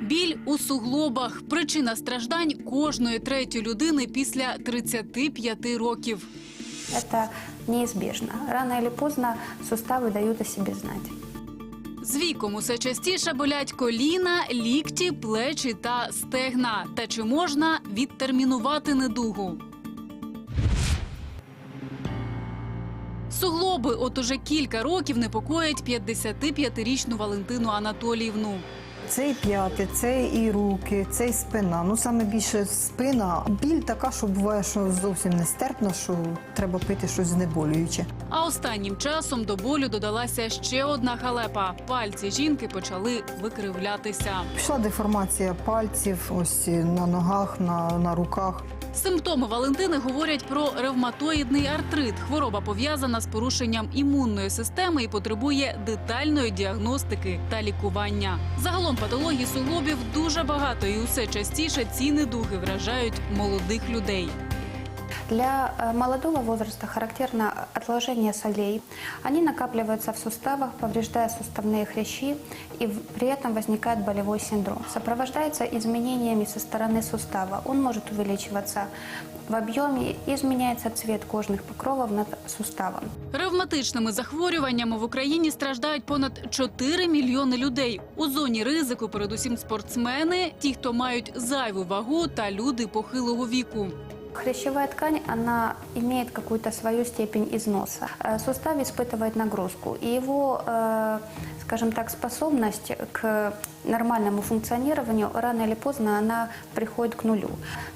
Біль у суглобах причина страждань кожної третьої людини після 35 років. Это неизбежно. Рано или поздно суставы дают о себе знать. З віком усе частіше болять коліна, лікті, плечі та стегна. Та чи можна відтермінувати недугу? Суглоби от уже кілька років непокоять 55-річну Валентину Анатоліївну. Це і п'яти, це і руки, це і спина. Ну саме більше спина. Біль така, що буває, що зовсім нестерпна, що треба пити щось знеболююче. А останнім часом до болю додалася ще одна халепа. Пальці жінки почали викривлятися. Пішла деформація пальців, ось на ногах, на, на руках. Симптоми Валентини говорять про ревматоїдний артрит. Хвороба пов'язана з порушенням імунної системи і потребує детальної діагностики та лікування. Загалом патологій суглобів дуже багато, і усе частіше ці недуги вражають молодих людей. Для э, молодого возраста характерно отложение солей. Они накапливаются в суставах, повреждая суставные хрящи, и в- при этом возникает болевой синдром. Сопровождается изменениями со стороны сустава. Он может увеличиваться в объеме, изменяется цвет кожных покровов над суставом. Ревматичними захворюваннями в Україні страждають понад 4 мільйони людей. У зоні ризику передусім спортсмени, ті, хто мають зайву вагу, та люди похилого віку. Хрящевая ткань, она имеет какую-то свою степень износа. Э, Сустав испытывает нагрузку, и его, э, скажем так, способность к нормальному функционированию рано или поздно она приходит к нулю.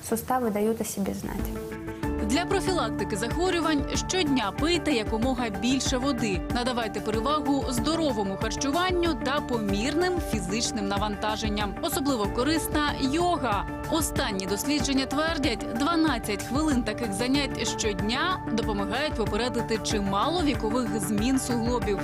Суставы дают о себе знать. Для профілактики захворювань щодня пийте якомога більше води. Надавайте перевагу здоровому харчуванню та помірним фізичним навантаженням. Особливо корисна йога. Останні дослідження твердять, 12 хвилин таких занять щодня допомагають попередити чимало вікових змін суглобів.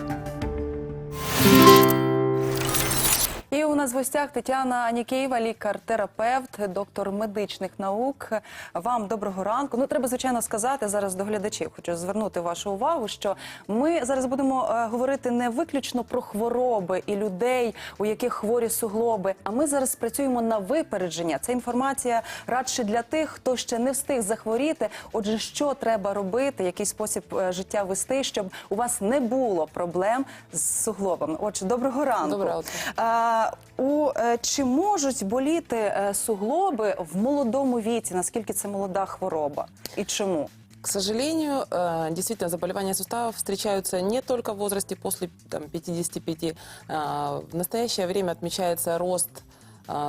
У нас в гостях Тетяна Анікеєва, лікар-терапевт, доктор медичних наук. Вам доброго ранку. Ну, треба звичайно сказати зараз до глядачів. Хочу звернути вашу увагу, що ми зараз будемо е, говорити не виключно про хвороби і людей, у яких хворі суглоби. А ми зараз працюємо на випередження. Це інформація радше для тих, хто ще не встиг захворіти. Отже, що треба робити, який спосіб е, життя вести, щоб у вас не було проблем з суглобами. Отже, доброго ранку. Утро. А, у, е, чи можуть боліти е, суглоби в молодому віці? Наскільки це молода хвороба? І чому? К сожалению, э, действительно, заболевания суставов встречаются не только в возрасте после там, 55. А, В настоящее время отмечается рост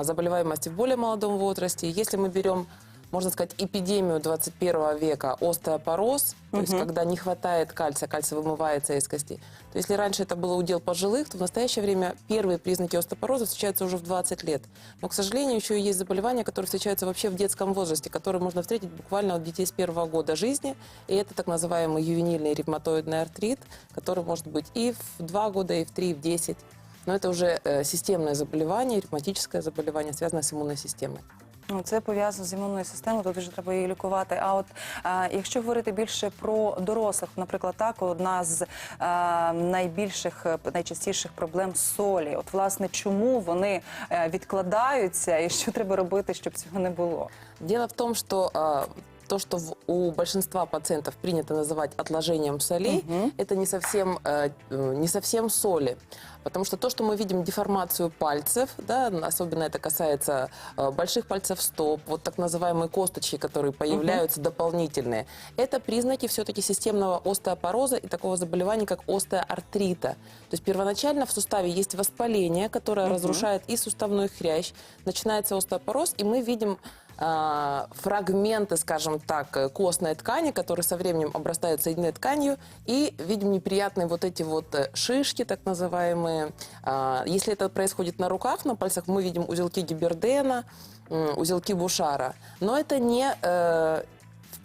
заболеваемости в более молодом возрасте. Если мы берем, можно сказать, эпидемию 21 века, остеопороз, то есть когда не хватает кальция, кальций вымывается из костей, то если раньше это было удел пожилых, то в настоящее время первые признаки остеопороза встречаются уже в 20 лет. Но, к сожалению, еще и есть заболевания, которые встречаются вообще в детском возрасте, которые можно встретить буквально от детей с первого года жизни. И это так называемый ювенильный ревматоидный артрит, который может быть и в 2 года, и в 3, и в 10. Но это уже э, системное заболевание, ревматическое заболевание, связанное с иммунной системой. Ну, це пов'язано з імунною системою, тут вже треба її лікувати. А от а, якщо говорити більше про дорослих, наприклад, так одна з а, найбільших, е, найчастіших проблем солі. От власне, чому вони е, відкладаються, і що треба робити, щоб цього не було? Діло в тому, що э, то, что в- у большинства пациентов принято называть отложением солей, это не совсем, э, э, не совсем соли. Потому что то, что мы видим деформацию пальцев, да, особенно это касается э, больших пальцев стоп, вот так называемые косточки, которые появляются дополнительные, это признаки все-таки системного остеопороза и такого заболевания, как остеоартрита. То есть первоначально в суставе есть воспаление, которое разрушает и суставной хрящ, начинается остеопороз, и мы видим фрагменты, скажем так, э, костной ткани, которые со временем обрастают соединенной тканью, и видим неприятные вот эти вот э, шишки, так называемые. А, Если это происходит на руках, на пальцах, мы видим узелки гибердена, м, узелки бушара. Но это не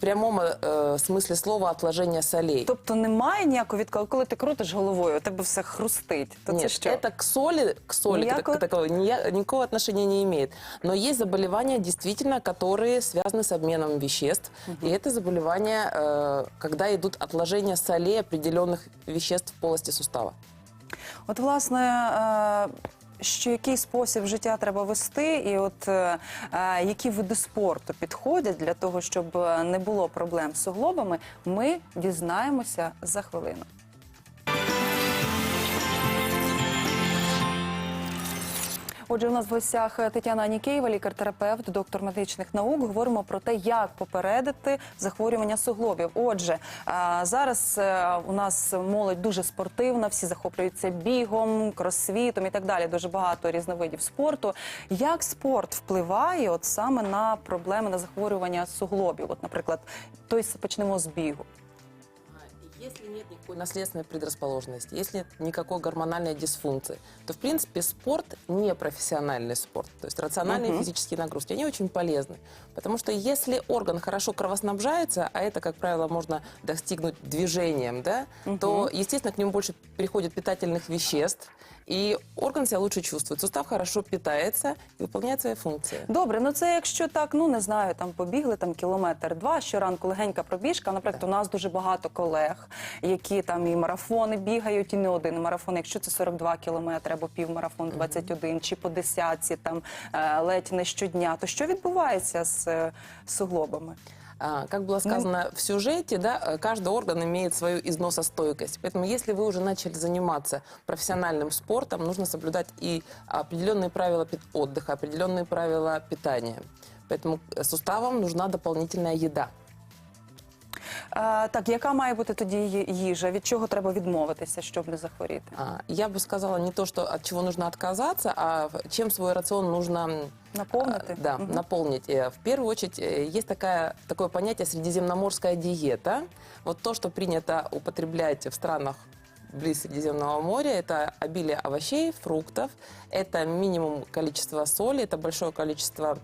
э, в прямом э, смысле слова отложение солей. Тобто немає ніякого відкладу, коли ти крутиш головою, у тебе все хрустить. То це Нет, що? это к соли, к соли как Никакого- таковой ния- никакого отношения не имеет. Но есть заболевания, действительно, которые связаны с обменом веществ. И это заболевания, э, когда идут отложения солей определенных веществ в полости сустава. От, власне, е, що який спосіб життя треба вести, і от е, е, які види спорту підходять для того, щоб е, не було проблем з суглобами, ми дізнаємося за хвилину. Отже, у нас в гостях Тетяна Анікеєва, лікар-терапевт, доктор медичних наук. Говоримо про те, як попередити захворювання суглобів. Отже, зараз е, у нас молодь дуже спортивна, всі захоплюються бігом, кросфітом і так далі. Дуже багато різновидів спорту. Як спорт впливає от саме на проблеми на захворювання суглобів? От, наприклад, той почнемо з бігу. Если нет никакой наследственной предрасположенности, если нет никакой гормональной дисфункции, то, в принципе, спорт не профессиональный спорт. То есть рациональные Мгм. физические нагрузки, они очень полезны. Потому что если орган хорошо кровоснабжается, а это, как правило, можно достигнуть движением, да, то, естественно, к нему больше переходит питательных веществ, и орган себя лучше чувствует. Сустав хорошо питается и выполняет свои функции. Добре, ну це якщо так, ну не знаю, там побігли там кілометр-два, щоранку легенька пробіжка. Наприклад, у нас дуже багато колег, які там і марафони бігають, і не один марафон. Якщо це 42 кілометри або півмарафон 21, чи по десятці, там е, ледь не щодня, то що відбувається з е, суглобами? А, Как было сказано в сюжете, да, э, каждый орган имеет свою износостойкость. Поэтому если вы уже начали заниматься профессиональным спортом, нужно соблюдать и определенные правила пит- отдыха, определенные правила питания. Поэтому э, суставам нужна дополнительная еда. Е, так, яка має бути тоді ї- їжа? Від чого треба відмовитися, щоб не захворіти? А, Я бы сказала не то, что от чего нужно отказаться, а в- чем свой рацион нужно м, Наповнити? А, Да, Мгм. наполнить. Э, В первую очередь э, есть такая, такое понятие средиземноморская диета. Вот то, что принято употреблять в странах близ Средиземного моря, это обилие овощей, фруктов, это минимум количества соли, это большое количество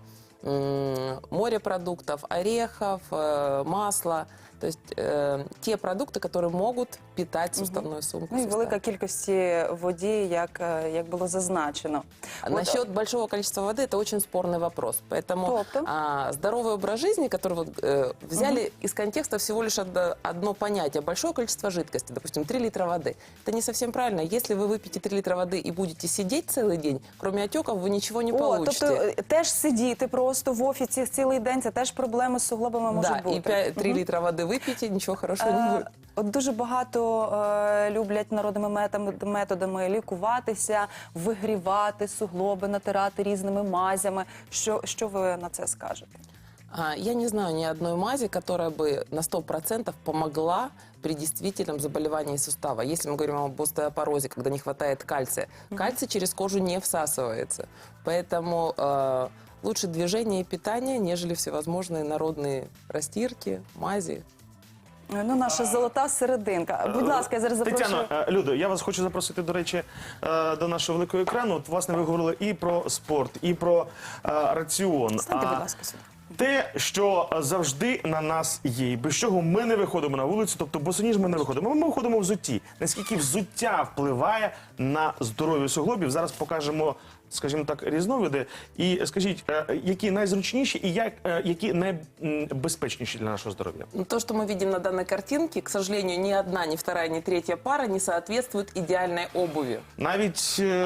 м, морепродуктов, орехов, э, масла. То есть э, те продукты, которые могут питать суставную сумку. Ну і сустава. велика кількості воді, як, е, як було зазначено. А От, Насчет большого количества воды это очень спорный вопрос. Поэтому Тобто? а, здоровый образ жизни, который вот, э, взяли из контекста всего лишь одно, одно понятие большое количество жидкости, допустим, 3 литра воды. Это не совсем правильно. Если вы выпьете 3 литра воды и будете сидеть целый день, кроме отеков вы ничего не О, получите. тобто е, теж сидіти просто в офісі цілий день, це теж проблеми з суглобами можуть да, бути. и 5, 3 литра воды выпьете, ничего хорошего не Е, будет. От дуже багато е, люблять народними метами- методами лікуватися, вигрівати суглоби, натирати різними мазями. Що, що ви на це скажете? А, Я не знаю ни одной мази, которая бы на 100% помогла при действительном заболевании сустава. Если мы говорим об остеопорозе, когда не хватает кальция, кальций через кожу не всасывается. Поэтому э, лучше движение и питание, нежели всевозможные народные растирки, мази. Е, Ну, наша золота серединка. Будь ласка, я зараз запрошую. Тетяно, е, Людо, я вас хочу запросити, до речі, е, до нашого великого екрану. От, власне, ви говорили і про спорт, і про е, раціон. Станьте, А будь ласка, сюди. Те, що завжди на нас є, і без чого ми не виходимо на вулицю, тобто босоніж ми не виходимо. Ми виходимо в взутті. Наскільки взуття впливає на здоров'я суглобів? Зараз покажемо, скажімо так, різновиди. І скажіть, е, які найзручніші і як, е, які найбезпечніші для нашого здоров'я? Но то, что мы видим на данной картинке, к сожалению, ни одна, ни вторая, ни третья пара не соответствует идеальной обуви. Навіть е,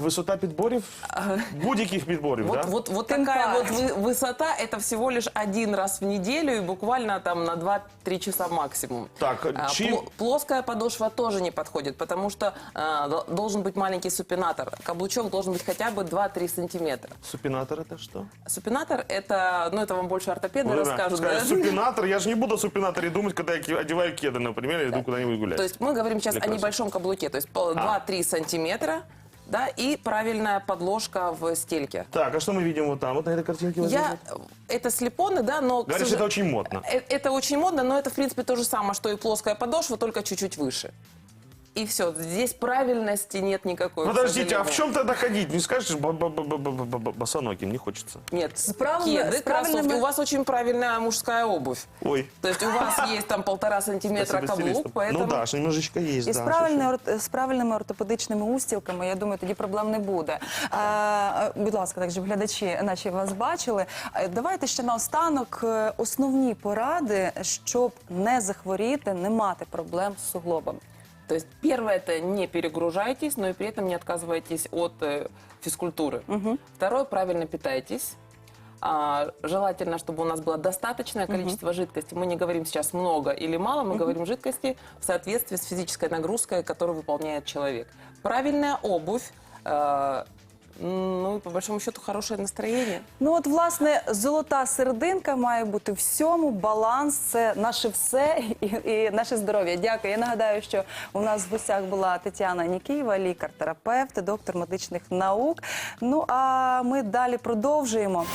висота підборів, будь-яких підборів, Вот, да? вот, вот Тем такая вот паче. вы- высота, это всего лишь один раз в неделю и буквально там на 2-3 часа максимум. Так, А, чим- пло- плоская подошва тоже не подходит, потому что а, дол- должен быть маленький супинатор. Каблучок должен быть хотя бы 2-3 сантиметра. Супинатор это что? Супинатор это, ну это вам больше ортопеды Вот она расскажут. скажет, да? супинатор, я же не буду о супинаторе думать, когда я одеваю кеды, например, и иду куда-нибудь гулять. То есть мы говорим сейчас Для о небольшом каблуке, то есть по- 2-3 сантиметра, да, и правильная подложка в стельке. Так, а что мы видим вот там? Вот на этой картинке вот Я, здесь это слепоны, да, но... Говоришь, сожа- это очень модно. Э, Это очень модно, но это, в принципе, то же самое, что и плоская подошва, только чуть-чуть выше. И все, здесь правильности нет никакой. к Подождите, а в сожалению. чем тогда ходить? Не скажешь ба- ба- ба- ба- ба- ба- ба- босоногим, не хочется. Нет, С правильно- кеды, с правильными- кроссовки. У вас очень правильная мужская обувь. Ой. То есть у вас есть там полтора сантиметра спасибо каблук, стилистам. поэтому... Ну да, ж немножечко есть, І з, да. правильними, слушай. ор- з правильними ортопедичними устілками, я думаю, тоді проблем не буде. Е, е, будь ласка, так щоб глядачі наші вас бачили. Е, Давайте ще наостанок е, основні поради, щоб не захворіти, не мати проблем з суглобами. То есть первое это не перегружайтесь, но и при этом не отказывайтесь от э, физкультуры. Второе правильно питайтесь. А, желательно, чтобы у нас было достаточное количество жидкости. Мы не говорим сейчас много или мало, мы говорим жидкости в соответствии с физической нагрузкой, которую выполняет человек. Правильная обувь. э, ну по большому счету хорошее настроение. Ну от власне золота серединка має бути всьому. Баланс це наше все і, і наше здоров'я. Дякую. Я нагадаю, що у нас в гостях була Тетяна Нікієва, лікар-терапевт, доктор медичних наук. Ну а ми далі продовжуємо.